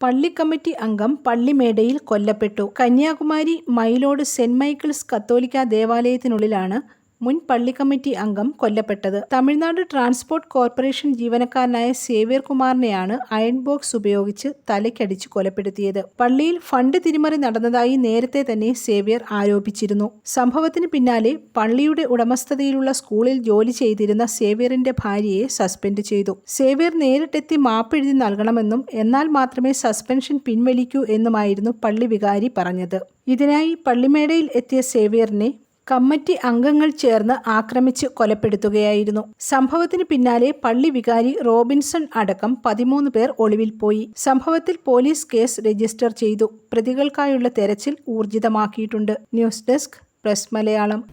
പള്ളി കമ്മിറ്റി അംഗം പള്ളിമേടയിൽ കൊല്ലപ്പെട്ടു. കന്യാകുമാരി മയിലോട് സെന്റ് മൈക്കിൾസ് കത്തോലിക്ക ദേവാലയത്തിനുള്ളിലാണ് മുൻ പള്ളി കമ്മിറ്റി അംഗം കൊല്ലപ്പെട്ടത്. തമിഴ്നാട് ട്രാൻസ്പോർട്ട് കോർപ്പറേഷൻ ജീവനക്കാരനായ സേവ്യർ കുമാറിനെയാണ് അയൺ ബോക്സ് ഉപയോഗിച്ച് തലയ്ക്കടിച്ച് കൊലപ്പെടുത്തിയത്. പള്ളിയിൽ ഫണ്ട് തിരിമറി നടന്നതായി നേരത്തെ തന്നെ സേവ്യർ ആരോപിച്ചിരുന്നു. സംഭവത്തിന് പിന്നാലെ പള്ളിയുടെ ഉടമസ്ഥതയിലുള്ള സ്കൂളിൽ ജോലി ചെയ്തിരുന്ന സേവ്യറിന്റെ ഭാര്യയെ സസ്പെൻഡ് ചെയ്തു. സേവ്യർ നേരിട്ടെത്തി മാപ്പെഴുതി നൽകണമെന്നും എന്നാൽ മാത്രമേ സസ്പെൻഷൻ പിൻവലിക്കൂ എന്നുമായിരുന്നു പള്ളി വികാരി പറഞ്ഞത്. ഇതിനായി പള്ളിമേടയിൽ എത്തിയ സേവ്യറിനെ കമ്മിറ്റി അംഗങ്ങൾ ചേർന്ന് ആക്രമിച്ച് കൊലപ്പെടുത്തുകയായിരുന്നു. സംഭവത്തിന് പിന്നാലെ പള്ളി വികാരി റോബിൻസൺ അടക്കം പതിമൂന്ന് പേർ ഒളിവിൽ പോയി. സംഭവത്തിൽ പോലീസ് കേസ് രജിസ്റ്റർ ചെയ്തു. പ്രതികൾക്കായുള്ള തെരച്ചിൽ ഊർജിതമാക്കിയിട്ടുണ്ട്. News desk press Malayalam.